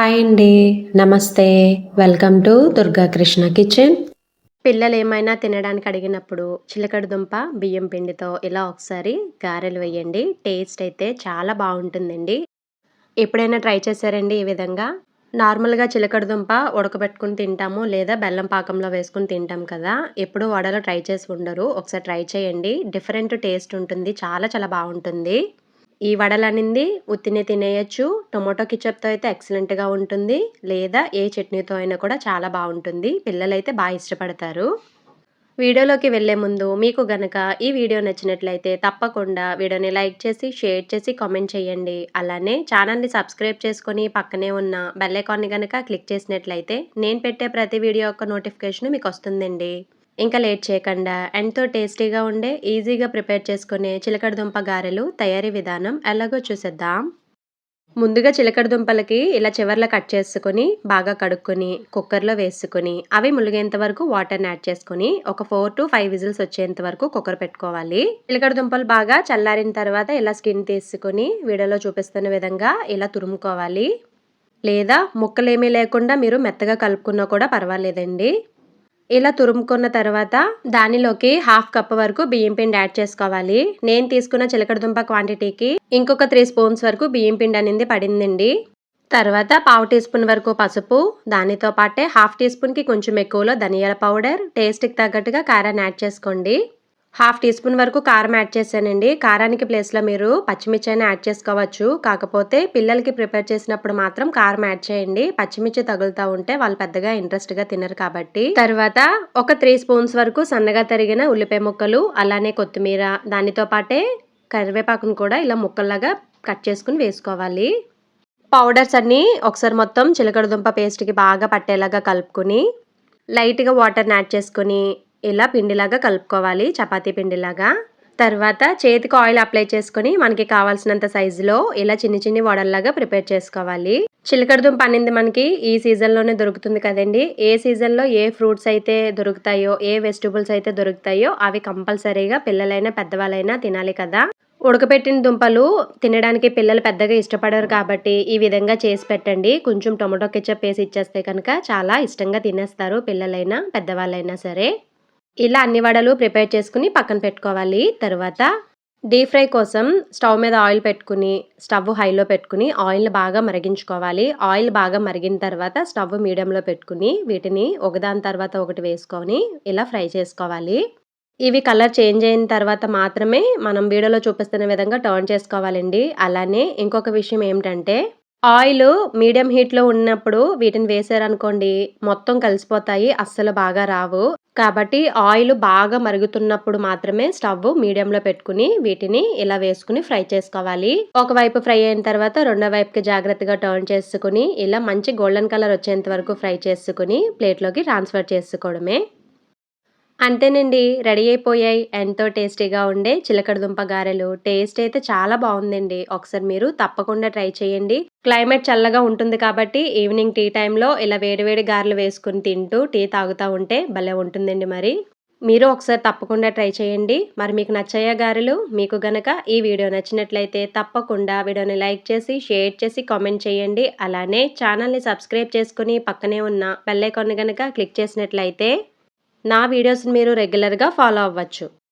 Hi అండి. నమస్తే. Welcome to Durga Krishna kitchen. పిల్లలు ఏమైనా తినడానికి అడిగినప్పుడు చిలకడ దుంప బియ్యం పిండితో ఇలా ఒకసారి గారెలు వేయండి. టేస్ట్ అయితే చాలా బాగుంటుందండి. ఎప్పుడైనా ట్రై చేశారండి ఈ విధంగా? నార్మల్గా చిలకడ దుంప ఉడకబెట్టుకుని తింటాము లేదా బెల్లం పాకంలో వేసుకుని తింటాం కదా. ఎప్పుడు వడలో ట్రై చేసి ఉండరు. ఒకసారి ట్రై చేయండి. డిఫరెంట్ టేస్ట్ ఉంటుంది. చాలా చాలా బాగుంటుంది. ఈ వడలనింది ఉత్తినే తినేయచ్చు. టొమాటో కిచప్తో అయితే ఎక్సలెంట్గా ఉంటుంది. లేదా ఏ చట్నీతో అయినా కూడా చాలా బాగుంటుంది. పిల్లలైతే బాగా ఇష్టపడతారు. వీడియోలోకి వెళ్ళే ముందు మీకు గనక ఈ వీడియో నచ్చినట్లయితే తప్పకుండా వీడియోని లైక్ చేసి షేర్ చేసి కామెంట్ చేయండి. అలానే ఛానల్ని సబ్స్క్రైబ్ చేసుకొని పక్కనే ఉన్న బెల్ ఐకాన్ని గనక క్లిక్ చేసినట్లయితే నేను పెట్టే ప్రతి వీడియో యొక్క నోటిఫికేషన్ మీకు వస్తుందండి. ఇంకా లేట్ చేయకుండా ఎంతో టేస్టీగా ఉండే ఈజీగా ప్రిపేర్ చేసుకునే చిలకడ దుంప గారెలు తయారీ విధానం ఎలాగో చూసేద్దాం. ముందుగా చిలకడ దుంపలకి ఇలా చివర్లో కట్ చేసుకుని బాగా కడుక్కొని కుక్కర్లో వేసుకుని అవి ములిగేంత వరకు వాటర్ని యాడ్ చేసుకుని ఒక ఫోర్ టు ఫైవ్ విజిల్స్ వచ్చేంత వరకు కుక్కర్ పెట్టుకోవాలి. చిలకడ దుంపలు బాగా చల్లారిన తర్వాత ఇలా స్కిన్ తీసుకుని వీడియోలో చూపిస్తున్న విధంగా ఇలా తురుముకోవాలి. లేదా ముక్కలేమీ లేకుండా మీరు మెత్తగా కలుపుకున్నా కూడా పర్వాలేదండి. ఇలా తురుముకున్న తర్వాత దానిలోకి హాఫ్ కప్ వరకు బియ్యం పిండి యాడ్ చేసుకోవాలి. నేను తీసుకున్న చిలకడదుంప క్వాంటిటీకి ఇంకొక త్రీ స్పూన్స్ వరకు బియ్యం పిండి అనేది పడిందండి. తర్వాత పావు టీ స్పూన్ వరకు పసుపు దానితో పాటే హాఫ్ టీ స్పూన్కి కొంచెం ఎక్కువలో ధనియాల పౌడర్ టేస్ట్కి తగ్గట్టుగా కారాన్ని యాడ్ చేసుకోండి. హాఫ్ టీ స్పూన్ వరకు కారం యాడ్ చేశానండి. కారానికి ప్లేస్లో మీరు పచ్చిమిర్చి అయినా యాడ్ చేసుకోవచ్చు. కాకపోతే పిల్లలకి ప్రిపేర్ చేసినప్పుడు మాత్రం కారం యాడ్ చేయండి. పచ్చిమిర్చి తగులుతూ ఉంటే వాళ్ళు పెద్దగా ఇంట్రెస్ట్గా తినరు కాబట్టి. తర్వాత ఒక త్రీ స్పూన్స్ వరకు సన్నగా తరిగిన ఉల్లిపాయ ముక్కలు అలానే కొత్తిమీర దానితో పాటే కరివేపాకును కూడా ఇలా ముక్కల్లాగా కట్ చేసుకుని వేసుకోవాలి. పౌడర్స్ అన్నీ ఒకసారి మొత్తం చిలకడదుంప పేస్ట్కి బాగా పట్టేలాగా కలుపుకొని లైట్గా వాటర్ని యాడ్ చేసుకొని ఇలా పిండిలాగా కలుపుకోవాలి? చపాతీ పిండిలాగా. తర్వాత చేతికి ఆయిల్ అప్లై చేసుకొని మనకి కావాల్సినంత సైజులో ఇలా చిన్ని చిన్ని వడల్లాగా ప్రిపేర్ చేసుకోవాలి. చిలకడ దుంప అనేది మనకి ఈ సీజన్లోనే దొరుకుతుంది కదండి. ఏ సీజన్లో ఏ ఫ్రూట్స్ అయితే దొరుకుతాయో ఏ వెజిటబుల్స్ అయితే దొరుకుతాయో అవి కంపల్సరీగా పిల్లలైనా పెద్దవాళ్ళైనా తినాలి కదా. ఉడకపెట్టిన దుంపలు తినడానికి పిల్లలు పెద్దగా ఇష్టపడరు కాబట్టి ఈ విధంగా చేసి పెట్టండి. కొంచెం టొమాటో కెచ్చప్ వేసి ఇచ్చేస్తే కనుక చాలా ఇష్టంగా తినేస్తారు పిల్లలైనా పెద్దవాళ్ళైనా సరే. ఇలా అన్ని వడలు ప్రిపేర్ చేసుకుని పక్కన పెట్టుకోవాలి. తర్వాత డీప్ ఫ్రై కోసం స్టవ్ మీద ఆయిల్ పెట్టుకుని స్టవ్ హైలో పెట్టుకుని ఆయిల్ని బాగా మరిగించుకోవాలి. ఆయిల్ బాగా మరిగిన తర్వాత స్టవ్ మీడియంలో పెట్టుకుని వీటిని ఒకదాని తర్వాత ఒకటి వేసుకొని ఇలా ఫ్రై చేసుకోవాలి. ఇవి కలర్ చేంజ్ అయిన తర్వాత మాత్రమే మనం వీడియోలో చూపిస్తున్న విధంగా టర్న్ చేసుకోవాలండి. అలానే ఇంకొక విషయం ఏమిటంటే ఆయిల్ మీడియం హీట్లో ఉన్నప్పుడు వీటిని వేసారనుకోండి మొత్తం కలిసిపోతాయి అస్సలు బాగా రావు. కాబట్టి ఆయిల్ బాగా మరుగుతున్నప్పుడు మాత్రమే స్టవ్ మీడియంలో పెట్టుకుని వీటిని ఇలా వేసుకుని ఫ్రై చేసుకోవాలి. ఒకవైపు ఫ్రై అయిన తర్వాత రెండో వైపుకి జాగ్రత్తగా టర్న్ చేసుకుని ఇలా మంచి గోల్డెన్ కలర్ వచ్చేంత వరకు ఫ్రై చేసుకుని ప్లేట్లోకి ట్రాన్స్ఫర్ చేసుకోవడమే. అంతేనండి రెడీ అయిపోయాయి. ఎంతో టేస్టీగా ఉండే చిలకడదుంప గారెలు. టేస్ట్ అయితే చాలా బాగుందండి. ఒకసారి మీరు తప్పకుండా ట్రై చేయండి. క్లైమేట్ చల్లగా ఉంటుంది కాబట్టి ఈవినింగ్ టీ టైంలో ఇలా వేడివేడి గారెలు వేసుకుని తింటూ టీ తాగుతూ ఉంటే భలే ఉంటుందండి మరి. మీరు ఒకసారి తప్పకుండా ట్రై చేయండి. మరి మీకు నచ్చాయా గారెలు? మీకు గనక ఈ వీడియో నచ్చినట్లయితే తప్పకుండా వీడియోని లైక్ చేసి షేర్ చేసి కామెంట్ చేయండి. అలానే ఛానల్ని సబ్స్క్రైబ్ చేసుకుని పక్కనే ఉన్న బెల్లైకాన్ని గనక క్లిక్ చేసినట్లయితే నా వీడియోస్ని మీరు రెగ్యులర్గా ఫాలో అవ్వచ్చు.